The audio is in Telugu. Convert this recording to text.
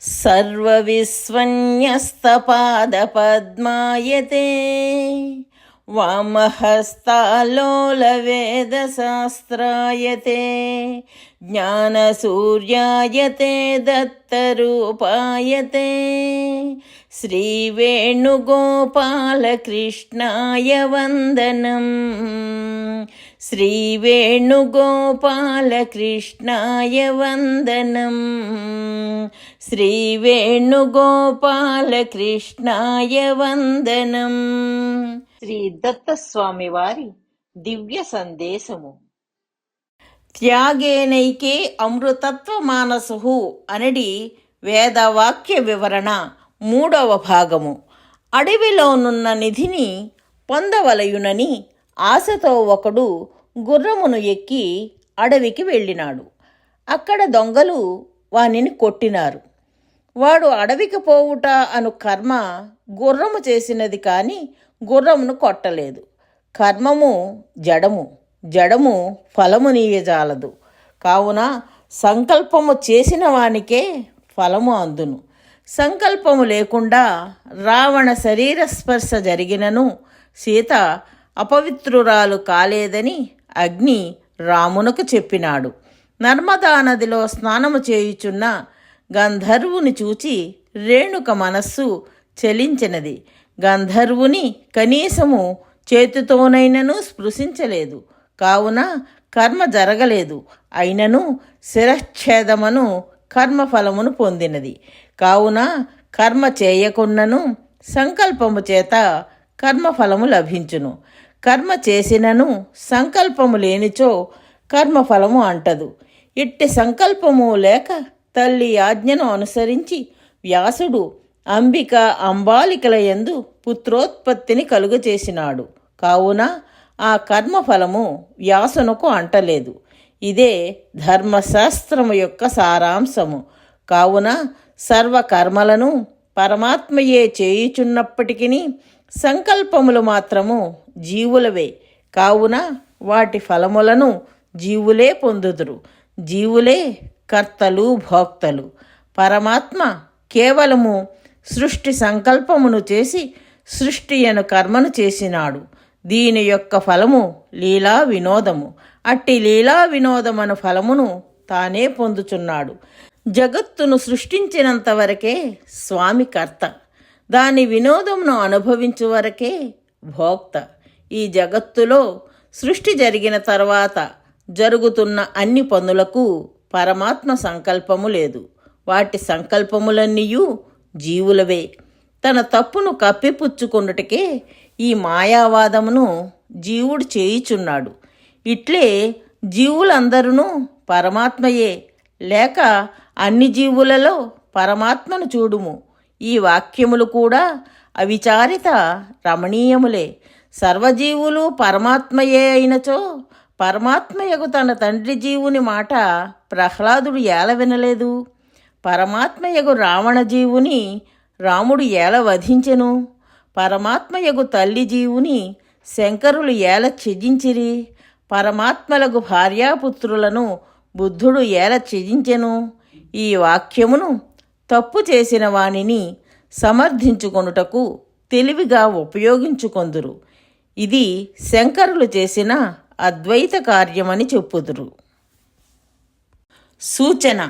सर्वविस्वन्यस्तपादपद्मायते वामहस्तालोलवेदशास्त्रायते ज्ञानसूर्यायते दत्तरूपायते श्रीवेणुगोपालकृष्णाय वन्दनम् श्रीवेणुगोपालकृष्णाय वन्दनम् श्रीवेणुगोपालकृष्णाय वन्दनम् శ్రీ దత్తస్వామి వారి దివ్య సందేశము. త్యాగేనైకే అమృతత్వ మానసు అనడి వేదవాక్య వివరణ మూడవ భాగము. అడవిలోనున్న నిధిని పొందవలయునని ఆశతో ఒకడు గుర్రమును ఎక్కి అడవికి వెళ్ళినాడు. అక్కడ దొంగలు వానిని కొట్టినారు. వాడు అడవికి పోవుట అను కర్మ గుర్రము చేసినది కానీ గుర్రమును కొట్టలేదు. కర్మము జడము జడము ఫలము నీయజాలదు. కావున సంకల్పము చేసిన వానికే ఫలము అందును. సంకల్పము లేకుండా రావణ శరీర స్పర్శ జరిగినను సీత అపవిత్రురాలు కాలేదని అగ్ని రామునకు చెప్పినాడు. నర్మదా నదిలో స్నానము చేయుచున్న గంధర్వుని చూచి రేణుక మనస్సు చలించినది. గంధర్వుని కనీసము చేతితోనైనను స్పృశించలేదు. కావున కర్మ జరగలేదు. అయినను శిరచ్ఛేదమును కర్మఫలమును పొందినది. కావున కర్మ చేయకున్నను సంకల్పము చేత కర్మఫలము లభించును. కర్మ చేసినను సంకల్పము లేనిచో కర్మఫలము అంటదు. ఇట్టి సంకల్పము లేక తల్లి ఆజ్ఞను అనుసరించి వ్యాసుడు అంబిక అంబాలికల ఎందు పుత్రోత్పత్తిని కలుగచేసినాడు కావున ఆ కర్మఫలము వ్యాసునకు అంటలేదు. ఇదే ధర్మశాస్త్రము యొక్క సారాంశము. కావున సర్వకర్మలను పరమాత్మయే చేయుచున్నప్పటికీ సంకల్పములు మాత్రము జీవులవే. కావున వాటి ఫలములను జీవులే పొందుదురు. జీవులే కర్తలు భోక్తలు. పరమాత్మ కేవలము సృష్టి సంకల్పమును చేసి సృష్టి అను కర్మను చేసినాడు. దీని యొక్క ఫలము లీలా వినోదము. అట్టి లీలా వినోదమను ఫలమును తానే పొందుచున్నాడు. జగత్తును సృష్టించినంత వరకే స్వామి కర్త. దాని వినోదమును అనుభవించు వరకే భోక్త. ఈ జగత్తులో సృష్టి జరిగిన తర్వాత జరుగుతున్న అన్ని పనులకు పరమాత్మ సంకల్పము లేదు. వాటి సంకల్పములన్నీయు జీవులవే. తన తప్పును కప్పిపుచ్చుకొనుటకే ఈ మాయావాదమును జీవుడు చేయుచున్నాడు. ఇట్లే జీవులందరూ పరమాత్మయే. లేక అన్ని జీవులలో పరమాత్మను చూడుము. ఈ వాక్యములు కూడా అవిచారిత రమణీయములే. సర్వజీవులు పరమాత్మయే అయినచో పరమాత్మయకు తన తండ్రి జీవుని మాట ప్రహ్లాదుడు ఎలా వినలేదు పరమాత్మయగు రావణ జీవుని రాముడు ఏల వధించెను? పరమాత్మయగు తల్లి జీవుని శంకరులు ఏల త్యజించిరి? పరమాత్మలకు భార్యాపుత్రులను బుద్ధుడు ఏల త్యజించెను? ఈ వాక్యమును తప్పు చేసిన వానిని సమర్థించుకొనుటకు తెలివిగా ఉపయోగించుకొందురు. ఇది శంకరులు చేసిన అద్వైత కార్యమని చెప్పుదురు. సూచన